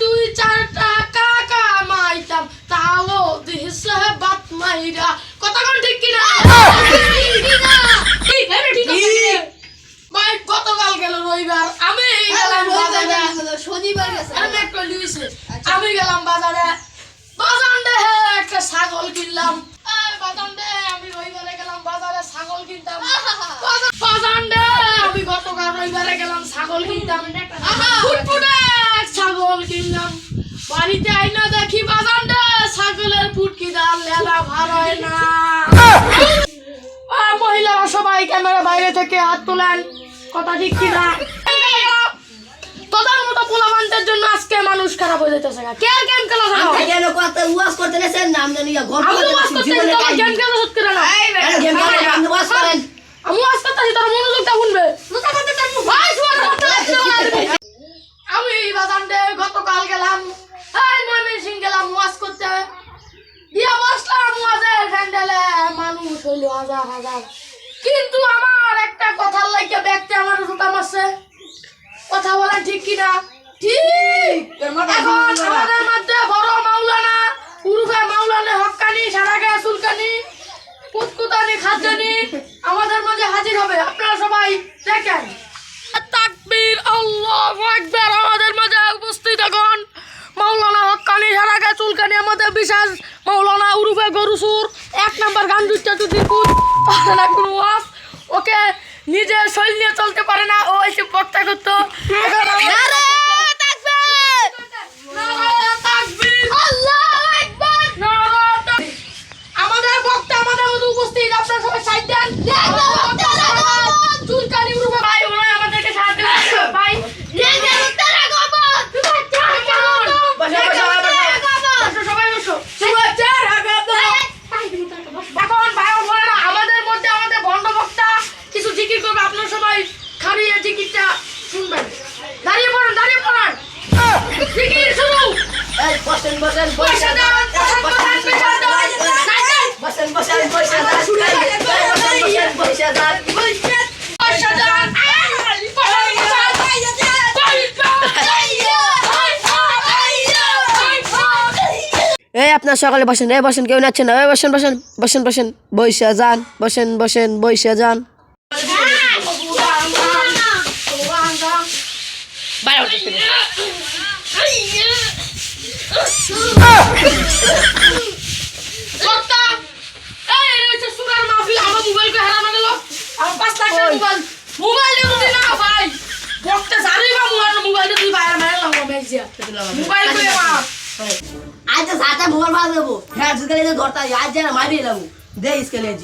দুই চার টাকা কামাইতাম তাও দিছে বাত মাইরা। ঠিক কিনা? ঠিক ঠিক আছে ভাই গতকাল গেল রবিবার আমি গেলাম বাজারে। শনিবার আমি একটা লিখেছি আমি গেলাম বাজারে। বাজারে একটা ছাগল কিনলাম। বাজারে আমি রবিবারে গেলাম বাজারে ছাগল কিনতাম। বাজারে আমি গতকাল রবিবারে গেলাম ছাগল কিনতাম। ফুটফুটে ছাগল কিনলাম। বাড়িতে আইনা দেখি বাজারে ছাগলের ফুটকি দাল লেলা ভার হয় না। মহিলারা সবাই ক্যামেরা বাইরে থেকে হাত তোলেন কথা ঠিক কিনা? তোদের মতো পোলাবানদের জন্য আজকে মানুষ খারাপ হয়ে যেতেছে কে আর গেম খেলা আমি কেন কথা উয়াস করতে নেছেন জানি গল্প আমি। গেম খেলা সত্যি না। আমি করতেছি তোর মনোযোগটা শুনবে ভাই, শুয়ার করতে লাগছে না। আমি বাজানতে গতকাল গেলাম এই ময়মনসিং গেলাম, ওয়াজ করতে। দিয়া বসলাম মানুষ হইল হাজার হাজার। কিন্তু আমার একটা কথার লাগে ব্যক্তি আমার জুতা মারছে। কথা বলা ঠিক কিনা? ঠিক। এখন আমাদের মধ্যে বড় মাওলানা উরুফে মাওলানা হক্কানি সারা গায়ে কুতকুতানি, খাদ্যানি আমাদের মাঝে হাজির হবে। আপনারা সবাই দেখেন। তাকবীর, আল্লাহু আকবার আমাদের মাঝে উপস্থিত এখন মাওলানা হকানি গায়ে চুলকানি আমাদের বিশ্বাস। মাওলানা উরুফে গরুসুর এক নাম্বার গান দুইটা যদি পারে ওকে নিজের শৈল চলতে পারে না। ও এসে বক্তা করতো এখন আমাদের- নারায়ে তাকবীর! নারায়ে তাকবীর! আমাদের বক্তা আমাদের মধ্যে উপস্থিত আপনারা সবাই সাইড দেন চুলকানি উড়বে ভাই ওরা আমাদেরকে সাহায্য করছে ভাই বসো, সবাই বসো। এখন ভাই ও বোনেরা, আমাদের মধ্যে আমাদের ভণ্ড বক্তা কিছু জিকির করবে আপনারা সবাই খারিয়ে জিকিরটা শুনবেন দাঁড়িয়ে পড়েন দাঁড়িয়ে পড়েন জিকির শুরু এই, বসেন, বসেন, পয়সা বসেন। দাও পয়সা দাও পয়সা দাও নাই, নাই। বসেন, বসেন, বসেন, বসেন, বসেন, বসেন, বসেন। পয়সা দাও এই আপনার সকালে বসেন এই বসেন, কেউ নাচ্ছেন না এই বসেন বসেন বসেন বসেন বৈশা যান, বসেন বসেন বৈশা যান মোবাইল। মোবাইল- আজ তো সাথে মোর ভাগ দেবো। হ্যাঁ আজকে যে ধরতে আজ যেন মারিয়ে দেবো দে ইসকে নিয়ে